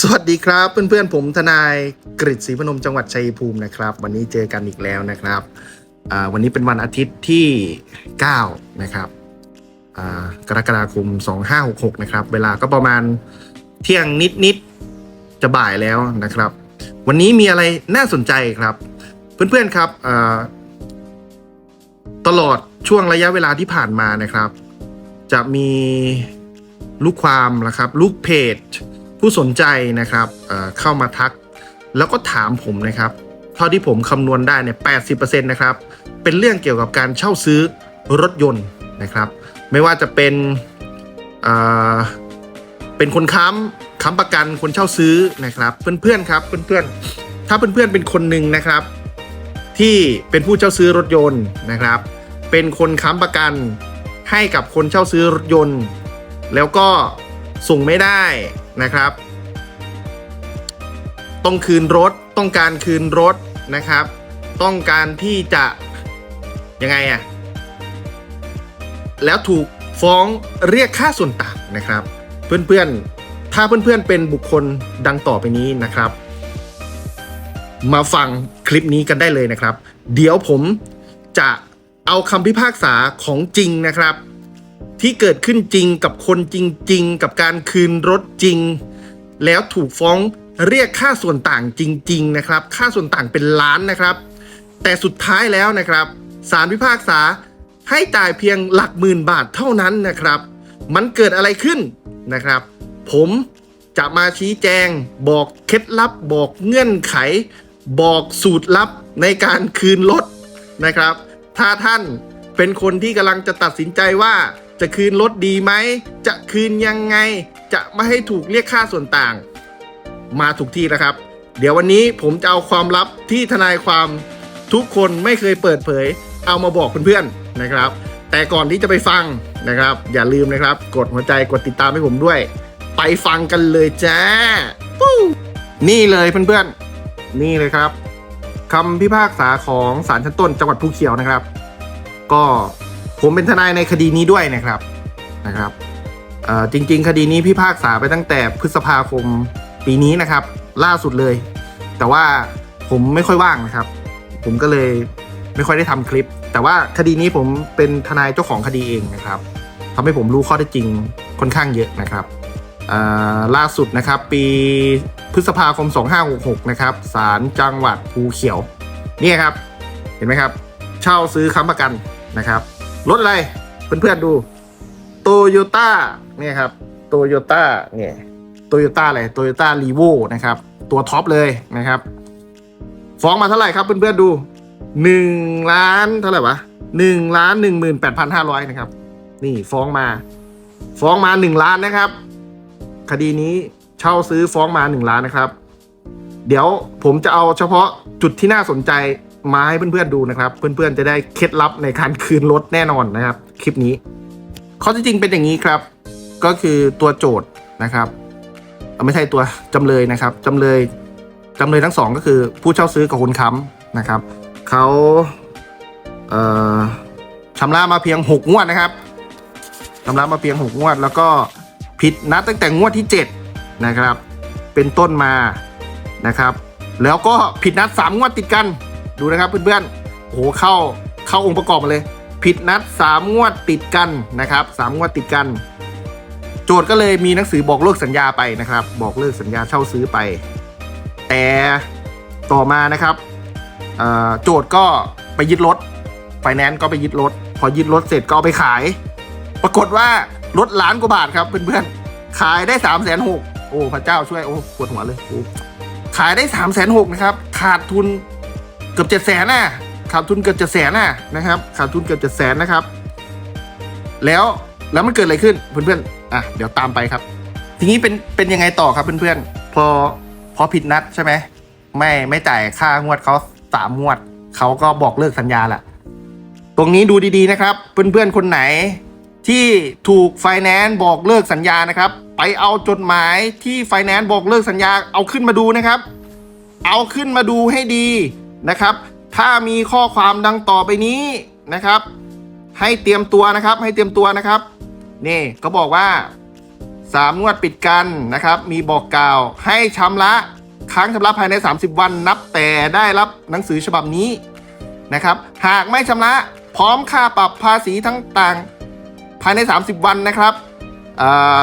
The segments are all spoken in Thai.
สวัสดีครับ เพื่อนๆผมทนายกฤษศรีพนมจังหวัดชัยภูมินะครับ วันนี้เจอกันอีกแล้วนะครับวันนี้เป็นวันอาทิตย์ที่ 9 นะครับกรกฎาคม 2566 นะครับ เวลาก็ประมาณเที่ยงนิดๆจะบ่ายแล้วนะครับ วันนี้มีอะไรน่าสนใจครับ เพื่อนๆครับตลอดช่วงระยะเวลาที่ผ่านมานะครับ จะมีลูกความนะครับลูกเพจ ผู้สนใจนะครับเเข้ามาทัก แล้วก็ถามผมนะครับเท่าที่ผมคำนวณได้เนี่ย80%นะครับ เป็นเรื่องเกี่ยวกับการเช่าซื้อรถยนต์นะครับ ไม่ว่าจะเป็นเเป็นคนค้ำค้ำประกันคนเช่าซื้อนะครับเพื่อนๆครับเพื่อนๆถ้าเพื่อนๆเป็นคนหนึ่งนะครับ ที่เป็นผู้เช่าซื้อรถยนต์นะครับ เป็นคนค้ำประกันให้กับคนเช่าซื้อรถยนต์ แล้วก็ส่งไม่ได้ นะครับ ต้องคืนรถต้องการคืนรถนะครับ ต้องการที่จะยังไงอะแล้วถูกฟ้องเรียกค่าส่วนต่างนะครับ เพื่อนๆ ถ้าเพื่อนๆเป็นบุคคลดังต่อไปนี้นะครับ มาฟังคลิปนี้กันได้เลยนะครับ เดี๋ยวผมจะเอาคำพิพากษาของจริงนะครับ ที่เกิดขึ้นจริงกับคนจริง ๆ กับการคืนรถจริง แล้วถูกฟ้องเรียกค่าส่วนต่างจริง ๆ นะครับ ค่าส่วนต่างเป็นล้านนะครับ แต่สุดท้ายแล้วนะครับศาลพิพากษาให้จ่ายเพียงหลักหมื่นบาทเท่านั้นนะครับ มันเกิดอะไรขึ้นนะครับ ผมจะมาชี้แจง บอกเคล็ดลับ บอกเงื่อนไข บอกสูตรลับในการคืนรถนะครับ ถ้าท่านเป็นคนที่กำลังจะตัดสินใจว่า จะคืนรถดีไหม จะคืนยังไง จะไม่ให้ถูกเรียกค่าส่วนต่าง มาถูกที่แล้วครับ เดี๋ยววันนี้ผมจะเอาความลับที่ทนายความทุกคนไม่เคยเปิดเผย เอามาบอกเพื่อนๆนะครับ แต่ก่อนที่จะไปฟังนะครับ อย่าลืมนะครับ กดหัวใจกดติดตามให้ผมด้วย ไปฟังกันเลยจ้านี่เลยเพื่อนๆ นี่เลยครับคำพิพากษาของศาลชั้นต้นจังหวัดภูเขียวนะครับ ก็ ผมเป็นทนายในคดีนี้ด้วยนะครับนะครับจริง ๆ คดีนี้พิพากษาไปตั้งแต่พฤษภาคมปีนี้นะครับ ล่าสุดเลย แต่ว่าผมไม่ค่อยว่างนะครับ ผมก็เลยไม่ค่อยได้ทำคลิป แต่ว่าคดีนี้ผมเป็นทนายเจ้าของคดีเองนะครับทำให้ผมรู้ข้อเท็จจริงค่อนข้างเยอะนะครับล่าสุดนะครับ ปีพฤษภาคม 2566 นะครับศาลจังหวัดภูเขียว นี่ครับ เห็นไหมครับ เช่าซื้อค้ำประกันนะครับ รถอะไร เพื่อนๆดูโตโยต้าเนี่ยครับโตโยต้าเนี่ยโตโยต้าอะไรโตโยต้ารีโวนะครับ ตัวท็อปเลยนะครับ ฟ้องมาเท่าไหร่ครับเพื่อนๆดูหนึ่งล้านเท่าไหร่วะหนึ่งล้านหนึ่งหมื่นแปดพันห้าร้อยนะครับ นี่ฟ้องมา ฟ้องมาหนึ่งล้านนะครับ คดีนี้เช่าซื้อฟ้องมาหนึ่งล้านนะครับ เดี๋ยวผมจะเอาเฉพาะจุดที่น่าสนใจ มาให้เพื่อนๆดูนะครับ เพื่อนๆจะได้เคล็ดลับในการคืนรถแน่นอนนะครับ คลิปนี้ข้อที่จริงเป็นอย่างนี้ครับ ก็คือตัวโจทย์นะครับไม่ใช่ตัวจำเลยนะครับจำเลยจำเลยทั้งสองก็คือผู้เช่าซื้อกับคนค้ำนะครับเขาเอ่อชำระมาเพียงหกงวดนะครับชำระมาเพียงหกงวด แล้วก็ผิดนัดตั้งแต่งวดที่เจ็ดนะครับ เป็นต้นมานะครับ แล้วก็ผิดนัดสามงวดติดกัน ดูนะครับเพื่อนๆโอ้โหเข้าเข้าองค์ประกอบมาเลย ผิดนัดสามงวดติดกันนะครับสามงวดติดกัน โจทย์ก็เลยมีหนังสือบอกเลิกสัญญาไปนะครับ บอกเลิกสัญญาเช่าซื้อไป แต่ต่อมานะครับโจทย์ก็ไปยึดรถไฟแนนซ์ก็ไปยึดรถ พอยึดรถเสร็จก็เอาไปขาย ปรากฏว่ารถล้านกว่าบาทครับเพื่อนๆขายได้สามแสนหกโอ้พระเจ้าช่วยโอ้ปวดหัวเลยโอ้ขายได้สามแสนหกนะครับ ขาดทุน เกือบเจ็ดแสนน่ะขาดทุนเกือบเจ็ดแสนน่ะนะครับขาดทุนเกือบเจ็ดแสนนะครับ แล้วแล้วมันเกิดอะไรขึ้นเพื่อนๆอะเดี๋ยวตามไปครับ ทีนี้เป็นเป็นยังไงต่อครับเพื่อนๆพอพอผิดนัดใช่ไหมไม่ไม่จ่ายค่างวดเขาสามงวดเขาก็บอกเลิกสัญญาละตรงนี้ดูดีๆนะครับ เพื่อนๆคนไหนที่ถูกไฟแนนซ์บอกเลิกสัญญานะครับ ไปเอาจดหมายที่ไฟแนนซ์บอกเลิกสัญญาเอาขึ้นมาดูนะครับ เอาขึ้นมาดูให้ดี นะครับ ถ้ามีข้อความดังต่อไปนี้นะครับ ให้เตรียมตัวนะครับ ให้เตรียมตัวนะครับ นี่ก็บอกว่าสามงวดปิดกันนะครับ มีบอกกล่าวให้ชำระค้างชำระภายใน 30 วันนับแต่ได้รับหนังสือฉบับนี้นะครับ หากไม่ชำระพร้อมค่าปรับภาษีทั้งต่างภายใน 30 วันนะครับอ่า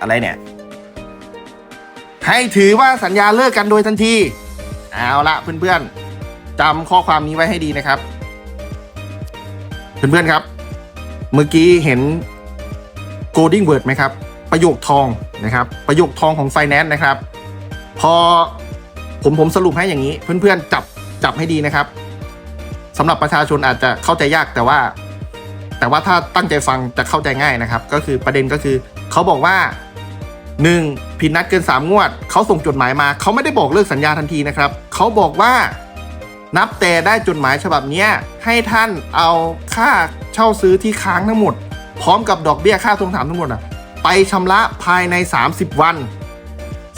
อะไรเนี่ย ให้ถือว่าสัญญาเลิกกันโดยทันที เอาละเพื่อนๆจำข้อความนี้ไว้ให้ดีนะครับ เพื่อนๆครับ เมื่อกี้เห็น golden word ไหมครับ ประโยคทองนะครับ ประโยคทองของ finance นะครับ พอผมผมสรุปให้อย่างนี้ เพื่อนๆจับจับให้ดีนะครับสำหรับประชาชนอาจจะเข้าใจยากแต่ว่า แต่ว่าถ้าตั้งใจฟังจะเข้าใจง่ายนะครับ ก็คือประเด็นก็คือเขาบอกว่า 1. ผิดนัดเกิน 3 งวด เขาส่งจดหมายมา เขาไม่ได้บอกเลิกสัญญาทันทีนะครับ เขาบอกว่านับแต่ได้จดหมายฉบับนี้ให้ท่านเอาค่าเช่าซื้อที่ค้างทั้งหมด พร้อมกับดอกเบี้ยค่าทวงถามทั้งหมดอะไปชำระภายใน 30 วัน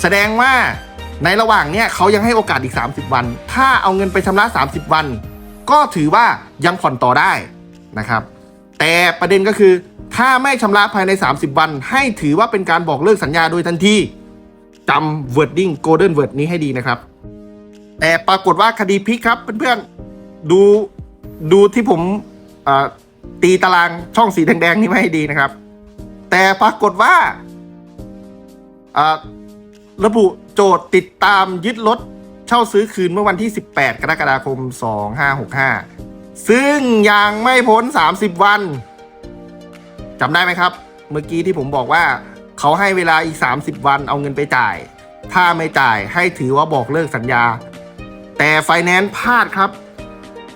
แสดงว่าในระหว่างเนี้ยเขายังให้โอกาสอีก 30 วัน ถ้าเอาเงินไปชำระ 30 วัน ก็ถือว่ายังผ่อนต่อได้นะครับ แต่ประเด็นก็คือ ถ้าไม่ชำระภายใน 30 วัน ให้ถือว่าเป็นการบอกเลิกสัญญาโดยทันทีจำ wording golden word นี้ให้ดีนะครับ แต่ปรากฏว่าคดีพลิกครับเพื่อนๆดูดูที่ผมตีตารางช่องสีแดงๆนี่ไม่ให้ดีนะครับ แต่ปรากฏว่าระบุโจทย์ติดตามยึดรถเช่าซื้อคืนเมื่อวันที่ 18 กรกฎาคม 2565 ซึ่งยังไม่พ้น 30 วัน จำได้ไหมครับ เมื่อกี้ที่ผมบอกว่าเขาให้เวลาอีก 30 วันเอาเงินไปจ่าย ถ้าไม่จ่ายให้ถือว่าบอกเลิกสัญญา แต่ไฟแนนซ์พลาดครับ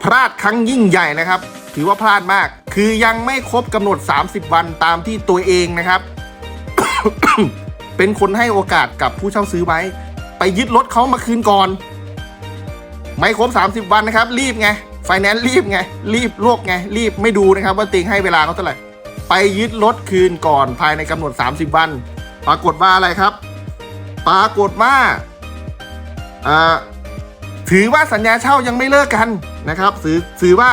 พลาดครั้งยิ่งใหญ่นะครับ ถือว่าพลาดมาก คือยังไม่ครบกำหนด 30 วันตามที่ตัวเองนะครับ เป็นคนให้โอกาสกับผู้เช่าซื้อไว้ ไปยึดรถเขามาคืนก่อน ไม่ครบ 30 วันนะครับ รีบไงไฟแนนซ์รีบไง รีบลวกไง รีบไม่ดูนะครับ ว่าติงให้เวลาเขาเท่าไหร่ ไปยึดรถคืนก่อนภายในกำหนด 30 วัน ปรากฏว่าอะไรครับ ปรากฏว่าถือว่าสัญญาเช่ายังไม่เลิกกันนะครับถือถือว่า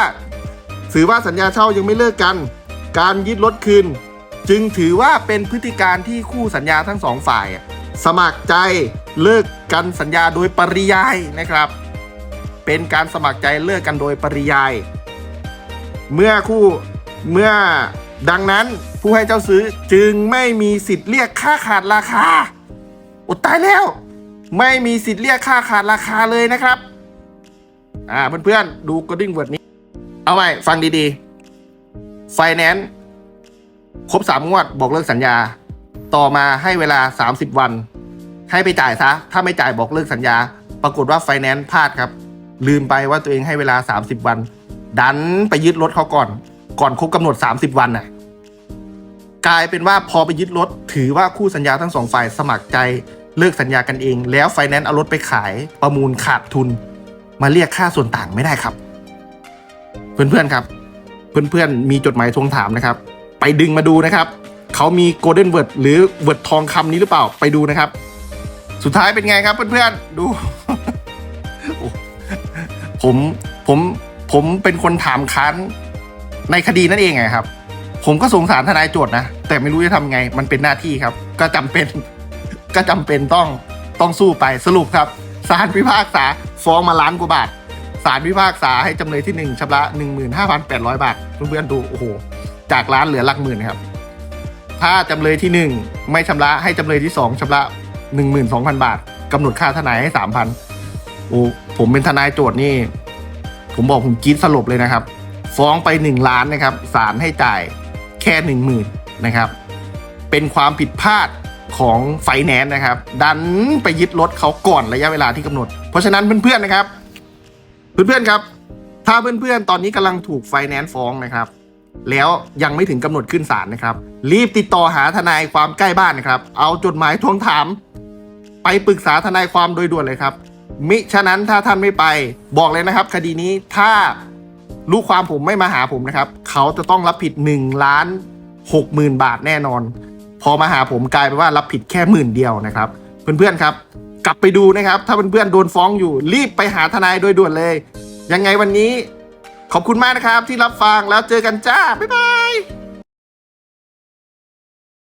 ถือว่าสัญญาเช่ายังไม่เลิกกัน การยึดรถคืน จึงถือว่าเป็นพฤติการที่คู่สัญญาทั้งสองฝ่าย สมัครใจเลิกกันสัญญาโดยปริยายนะครับ เป็นการสมัครใจเลิกกันโดยปริยาย เมื่อคู่เมื่อ ดังนั้นผู้ให้เจ้าซื้อจึงไม่มีสิทธิ์เรียกค่าขาดราคาอดตายแล้ว ไม่มีสิทธิ์เรียกค่าขาดราคาเลยนะครับ อ่าเพื่อนๆดูก o ดิ้งเวิร์ดนี้ เอาใหม่ฟังดีๆ ไฟแนนซ์ครบสามงวดบอกเลิกสัญญา ต่อมาให้เวลา 30 วัน ให้ไปจ่ายซะ ถ้าไม่จ่ายบอกเลิกสัญญา ปรากฏว่าไฟแนนซ์พลาดครับ ลืมไปว่าตัวเองให้เวลา 30 วัน ดันไปยึดรถเขาก่อน ก่อนครบกำหนด 30 วันน่ะกลายเป็นว่าพอไปยึดรถ ถือว่าคู่สัญญาทั้งสองฝ่ายสมัครใจเลิกสัญญากันเอง แล้วไฟแนนซ์เอารถไปขายประมูลขาดทุน มาเรียกค่าส่วนต่างไม่ได้ครับ เพื่อนๆครับ เพื่อนๆมีจดหมายทวงถามนะครับ ไปดึงมาดูนะครับเขามีโกลเด้นเวิร์ดหรือเวิร์ดทองคำนี้หรือเปล่าไปดูนะครับ สุดท้ายเป็นไงครับเพื่อนๆดูผมผมผมเป็นคนถามค้าน ในคดีนั่นเองไงครับ ผมก็สงสารทนายโจทย์นะ แต่ไม่รู้จะทำไง มันเป็นหน้าที่ครับ ก็จำเป็น ก็จำเป็นต้องต้องสู้ไปสรุปครับศาลพิพากษาฟ้องมาล้านกว่าบาทศาลพิพากษาให้จำเลยที่หนึ่งชำระหนึ่งหมื่นห้าพันแปดร้อยบาทเพื่อนๆดูโอ้โห จากล้านเหลือหลักหมื่นครับ ถ้าจำเลยที่หนึ่งไม่ชำระให้จำเลยที่สองชำระหนึ่งหมื่นสองพันบาทกำหนดค่าทนายให้สามพันโอ้ผมเป็นทนายโจทย์นี่ ผมบอกผมกรีดสลบเลยนะครับ ฟ้องไปหนึ่งล้านนะครับศาลให้จ่ายแค่หนึ่งหมื่นนะครับ เป็นความผิดพลาดของไฟแนนซ์นะครับ ดันไปยึดรถเขาก่อนระยะเวลาที่กำหนด เพราะฉะนั้นเพื่อนๆนะครับ เพื่อนๆครับ ถ้าเพื่อนๆ ตอนนี้กำลังถูกไฟแนนซ์ฟ้องนะครับ แล้วยังไม่ถึงกำหนดขึ้นศาลนะครับ รีบติดต่อหาทนายความใกล้บ้านนะครับ เอาจดหมายทวงถาม ไปปรึกษาทนายความโดยด่วนเลยครับมิฉะนั้นถ้าท่านไม่ไปบอกเลยนะครับ คดีนี้ถ้า ลูกความผมไม่มาหาผมนะครับ เขาจะต้องรับผิด1ล้าน6หมื่นบาทแน่นอน พอมาหาผมกลายเป็นว่ารับผิดแค่หมื่นเดียวนะครับ เพื่อนๆครับ กลับไปดูนะครับ ถ้าเพื่อนๆโดนฟ้องอยู่ รีบไปหาทนายโดยด่วนเลย ยังไงวันนี้ ขอบคุณมากนะครับที่รับฟังแล้วเจอกันจ้าบ๊ายบาย